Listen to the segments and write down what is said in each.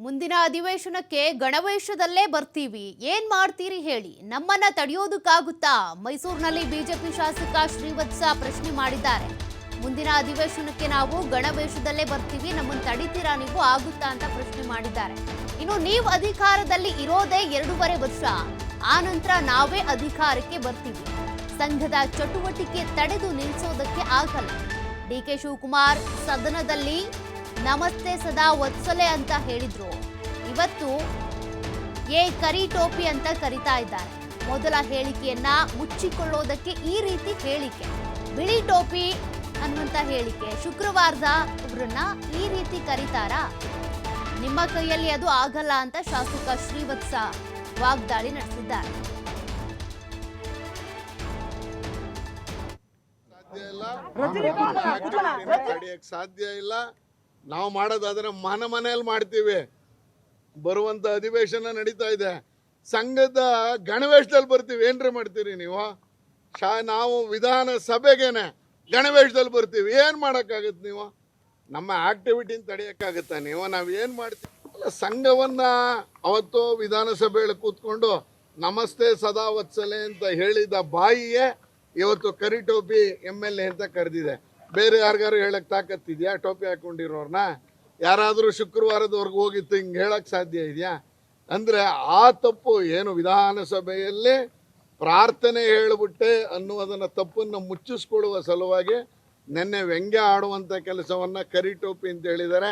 ಮುಂದಿನ ಅಧಿವೇಶನಕ್ಕೆ ಗಣವೇಶದಲ್ಲೇ ಬರ್ತೀವಿ. ಏನ್ ಮಾಡ್ತೀರಿ ಹೇಳಿ. ನಮ್ಮನ್ನ ತಡೆಯೋದಕ್ಕಾಗುತ್ತಾ? ಮೈಸೂರಿನಲ್ಲಿ ಬಿಜೆಪಿ ಶಾಸಕ ಶ್ರೀವತ್ಸ ಪ್ರಶ್ನೆ ಮಾಡಿದ್ದಾರೆ. ಮುಂದಿನ ಅಧಿವೇಶನಕ್ಕೆ ನಾವು ಗಣವೇಶದಲ್ಲೇ ಬರ್ತೀವಿ. ನಮ್ಮನ್ನು ತಡಿತೀರಾ ನೀವು? ಆಗುತ್ತಾ ಅಂತ ಪ್ರಶ್ನೆ ಮಾಡಿದ್ದಾರೆ. ಇನ್ನು ನೀವು ಅಧಿಕಾರದಲ್ಲಿ ಇರೋದೇ ಎರಡೂವರೆ ವರ್ಷ. ಆ ನಂತರ ನಾವೇ ಅಧಿಕಾರಕ್ಕೆ ಬರ್ತೀವಿ. ಸಂಘದ ಚಟುವಟಿಕೆ ತಡೆದು ನಿಲ್ಲಿಸೋದಕ್ಕೆ ಆಗಲ್ಲ. ಡಿ ಕೆ ಶಿವಕುಮಾರ್, ಸದನದಲ್ಲಿ ನಮಸ್ತೆ ಸದಾ ವತ್ಸಲೆ ಅಂತ ಹೇಳಿದ್ರು. ಇವತ್ತು ಏ ಕರಿ ಟೋಪಿ ಅಂತ ಕರಿತಾ ಇದ್ದಾರೆ. ಮೊದಲ ಹೇಳಿಕೆಯನ್ನ ಮುಚ್ಚಿಕೊಳ್ಳೋದಕ್ಕೆ ಈ ರೀತಿ ಹೇಳಿಕೆ. ಬಿಳಿ ಟೋಪಿ ಅನ್ನುವಂತ ಹೇಳಿಕೆ. ಶುಕ್ರವಾರದ ಇವ್ರನ್ನ ಈ ರೀತಿ ಕರೀತಾರ? ನಿಮ್ಮ ಕೈಯಲ್ಲಿ ಅದು ಆಗಲ್ಲ ಅಂತ ಶಾಸಕ ಶ್ರೀವತ್ಸ ವಾಗ್ದಾಳಿ ನಡೆಸಿದ್ದಾರೆ. ಸಾಧ್ಯ ಇಲ್ಲ. ನಾವು ಮಾಡೋದಾದ್ರೆ ಮನೆ ಮನೆಯಲ್ಲಿ ಮಾಡ್ತೀವಿ. ಬರುವಂತ ಅಧಿವೇಶನ ನಡೀತಾ ಇದೆ. ಸಂಘದ ಗಣವೇಶದಲ್ಲಿ ಬರ್ತೀವಿ. ಏನ್ರಿ ಮಾಡ್ತೀರಿ ನೀವು? ಶಾ, ನಾವು ವಿಧಾನ ಸಭೆಗೇನೆ ಗಣವೇಶದಲ್ಲಿ ಬರ್ತೀವಿ. ಏನ್ ಮಾಡೋಕ್ಕಾಗತ್ತೆ ನೀವು? ನಮ್ಮ ಆಕ್ಟಿವಿಟಿನ ತಡೆಯಕ್ಕಾಗತ್ತಾ ನೀವು? ನಾವು ಏನ್ ಮಾಡ್ತೀವಿ? ಅಲ್ಲ, ಸಂಘವನ್ನ ಅವತ್ತು ವಿಧಾನಸಭೆಯಲ್ಲಿ ಕೂತ್ಕೊಂಡು ನಮಸ್ತೆ ಸದಾ ವತ್ಸಲೆ ಅಂತ ಹೇಳಿದ ಬಾಯಿಯೇ ಇವತ್ತು ಕರಿಟೋಪಿ ಎಂ ಎಲ್ ಎ ಅಂತ ಕರೆದಿದೆ. ಬೇರೆ ಯಾರಿಗಾರು ಹೇಳಕ್ ತಾಕತ್ತಿದ್ಯಾ? ಟೋಪಿ ಹಾಕೊಂಡಿರೋರ್ನ? ಯಾರಾದರೂ ಶುಕ್ರವಾರದವರೆಗೂ ಹೋಗಿತ್ತು, ಹಿಂಗೆ ಹೇಳಕ್ ಸಾಧ್ಯ ಇದೆಯಾ? ಅಂದ್ರೆ ಆ ತಪ್ಪು ಏನು ವಿಧಾನಸಭೆಯಲ್ಲಿ ಪ್ರಾರ್ಥನೆ ಹೇಳ್ಬಿಟ್ಟೆ ಅನ್ನುವುದನ್ನ ತಪ್ಪನ್ನು ಮುಚ್ಚಿಸ್ಕೊಳ್ಳುವ ಸಲುವಾಗಿ ನೆನ್ನೆ ವ್ಯಂಗ್ಯ ಆಡುವಂತ ಕೆಲಸವನ್ನ ಕರಿ ಟೋಪಿ ಅಂತ ಹೇಳಿದರೆ.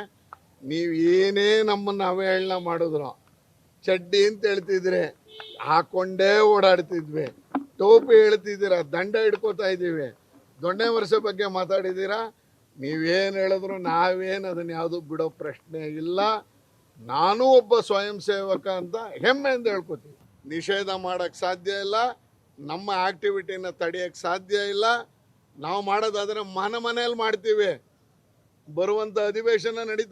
ನೀವು ಏನೇ ನಮ್ಮನ್ನ ಅವಹೇಳನ ಮಾಡಿದ್ರು, ಚಡ್ಡಿ ಅಂತ ಹೇಳ್ತಿದ್ರೆ ಹಾಕೊಂಡೇ ಓಡಾಡ್ತಿದ್ವಿ. ಟೋಪಿ ಹೇಳ್ತಿದ್ದೀರ? ದಂಡ ಹಿಡ್ಕೋತಾ ಇದ್ದೀವಿ ದೊಣ್ಣೆ ವರ್ಷ ಬಗ್ಗೆ ಮಾತಾಡಿದ್ದೀರಾ? ನೀವೇನು ಹೇಳಿದ್ರು ನಾವೇನು ಅದನ್ನ ಯಾವುದು ಬಿಡೋ ಪ್ರಶ್ನೆ ಇಲ್ಲ. ನಾನು ಒಬ್ಬ ಸ್ವಯಂ ಸೇವಕ ಅಂತ ಹೆಮ್ಮೆಯಿಂದ ಹೇಳ್ಕೊತೀವಿ. ನಿಷೇಧ ಮಾಡೋಕ್ಕೆ ಸಾಧ್ಯ ಇಲ್ಲ. ನಮ್ಮ ಆಕ್ಟಿವಿಟಿನ ತಡೆಯೋಕ್ಕೆ ಸಾಧ್ಯ ಇಲ್ಲ. ನಾವು ಮಾಡೋದಾದರೆ ಮನೆ ಮನೆಯಲ್ಲಿ ಮಾಡ್ತೀವಿ. ಬರುವಂಥ ಅಧಿವೇಶನ ನಡೀತಾ